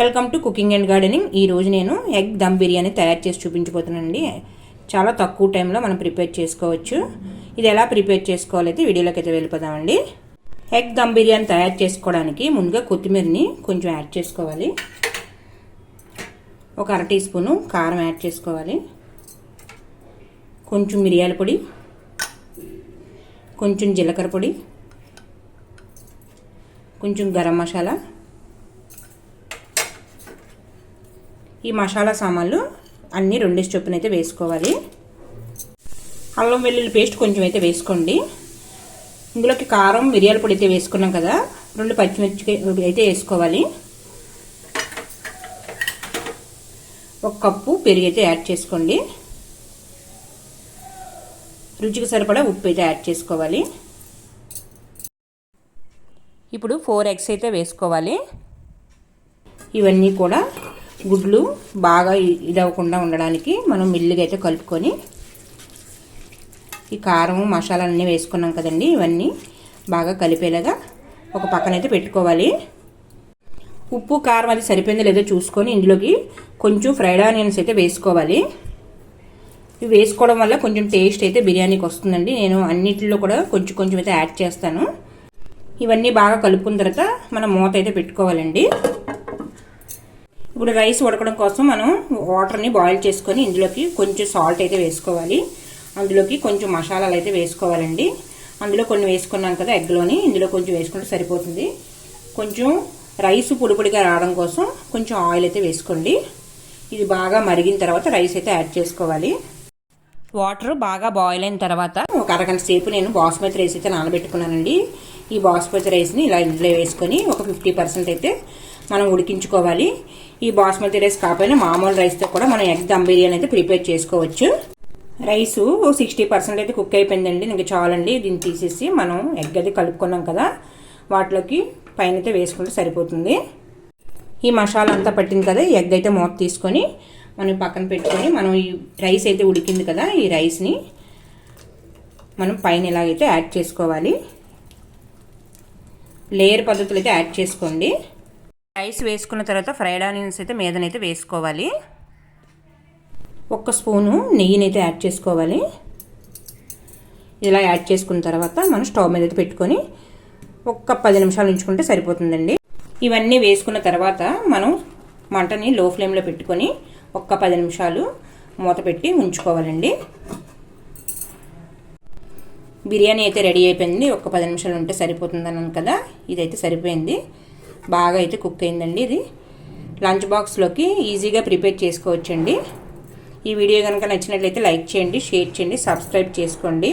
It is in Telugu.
Welcome to cooking and gardening. ఈ రోజు నేను ఎగ్ దమ్ బిర్యానీ తయారు చేసి చూపించబోతున్నానండి. చాలా తక్కువ టైంలో మనం ప్రిపేర్ చేసుకోవచ్చు. ఇది ఎలా ప్రిపేర్ చేసుకోవాలైతే వీడియోలోకి అయితే వెళ్ళిపోదామండి. ఎగ్ దమ్ బిర్యానీ తయారు చేసుకోవడానికి ముందుగా కొత్తిమీరని కొంచెం యాడ్ చేసుకోవాలి. ఒక అర టీ స్పూను కారం యాడ్ చేసుకోవాలి. కొంచెం మిరియాల పొడి కొంచెం జీలకర్ర పొడి కొంచెం గరం మసాలా ఈ మసాలా సామాన్లు అన్నీ రెండేసి చొప్పున అయితే వేసుకోవాలి. అల్లం వెల్లుల్లి పేస్ట్ కొంచెం అయితే వేసుకోండి. ఇందులోకి కారం మిరియాల పొడి అయితే వేసుకున్నాం కదా రెండు పచ్చిమిర్చి అయితే వేసుకోవాలి. ఒక కప్పు పెరుగు అయితే యాడ్ చేసుకోండి. రుచికి సరిపడా ఉప్పు అయితే యాడ్ చేసుకోవాలి. ఇప్పుడు ఫోర్ ఎగ్స్ అయితే వేసుకోవాలి. ఇవన్నీ కూడా గుడ్లు బాగా ఇదవకుండా ఉండడానికి మనం మిల్లుగా అయితే కలుపుకొని ఈ కారం మసాలాలన్నీ వేసుకున్నాం కదండి ఇవన్నీ బాగా కలిపేలాగా ఒక పక్కన అయితే పెట్టుకోవాలి. ఉప్పు కారం అది సరిపోయిందో లేదో చూసుకొని ఇందులోకి కొంచెం ఫ్రైడ్ ఆనియన్స్ అయితే వేసుకోవాలి. ఇవి వేసుకోవడం వల్ల కొంచెం టేస్ట్ అయితే బిర్యానీకి వస్తుందండి. నేను అన్నిటిలో కూడా కొంచెం కొంచెం అయితే యాడ్ చేస్తాను. ఇవన్నీ బాగా కలుపుకున్న తర్వాత మనం మూత అయితే పెట్టుకోవాలండి. ఇప్పుడు రైస్ ఉడకడం కోసం మనం వాటర్ని బాయిల్ చేసుకొని ఇందులోకి కొంచెం సాల్ట్ అయితే వేసుకోవాలి. అందులోకి కొంచెం మసాలాలు అయితే వేసుకోవాలండి. అందులో కొన్ని వేసుకున్నాం కదా ఎగ్లోని ఇందులో కొంచెం వేసుకుంటే సరిపోతుంది. కొంచెం రైస్ పొడిపొడిగా రావడం కోసం కొంచెం ఆయిల్ అయితే వేసుకోండి. ఇది బాగా మరిగిన తర్వాత రైస్ అయితే యాడ్ చేసుకోవాలి. వాటర్ బాగా బాయిల్ అయిన తర్వాత ఒక అరగంట సేపు నేను బాస్మతి రైస్ అయితే నానబెట్టుకున్నానండి. ఈ బాస్మతి రైస్ని ఇలా ఇందులో వేసుకొని ఒక ఫిఫ్టీ పర్సెంట్ అయితే మనం ఉడికించుకోవాలి. ఈ బాస్మతి రైస్ కాకపోయినా మామూలు రైస్తో కూడా మనం ఎగ్ దమ్ బిర్యానీ అయితే ప్రిపేర్ చేసుకోవచ్చు. రైస్ సిక్స్టీ పర్సెంట్ అయితే కుక్ అయిపోయిందండి. ఇంకా చాలండి. దీన్ని తీసేసి మనం ఎగ్ అది కలుపుకున్నాం కదా వాటిలోకి పైన అయితే వేసుకుంటే సరిపోతుంది. ఈ మసాలా అంతా పట్టింది కదా ఈ ఎగ్ అయితే మూత తీసుకొని మనం పక్కన పెట్టుకొని మనం ఈ రైస్ అయితే ఉడికింది కదా ఈ రైస్ని మనం పైన ఇలాగైతే యాడ్ చేసుకోవాలి. లేయర్ పద్ధతులు అయితే యాడ్ చేసుకోండి. రైస్ వేసుకున్న తర్వాత ఫ్రైడ్ ఆనియన్స్ అయితే మీదనైతే వేసుకోవాలి. ఒక్క స్పూను నెయ్యినైతే యాడ్ చేసుకోవాలి. ఇలా యాడ్ చేసుకున్న తర్వాత మనం స్టవ్ మీద అయితే పెట్టుకొని ఒక్క పది నిమిషాలు ఉంచుకుంటే సరిపోతుందండి. ఇవన్నీ వేసుకున్న తర్వాత మనం మంటని లో ఫ్లేమ్లో పెట్టుకొని ఒక్క పది నిమిషాలు మూత పెట్టి ఉంచుకోవాలండి. బిర్యానీ అయితే రెడీ అయిపోయింది. ఒక్క పది నిమిషాలు ఉంటే సరిపోతుంది అన్నాను కదా ఇదైతే సరిపోయింది. బాగా అయితే కుక్ అయిందండి ఇది. లంచ్ బాక్స్లోకి ఈజీగా ప్రిపేర్ చేసుకోవచ్చండి. ఈ వీడియో కనుక నచ్చినట్లయితే లైక్ చేయండి షేర్ చేయండి సబ్స్క్రైబ్ చేసుకోండి.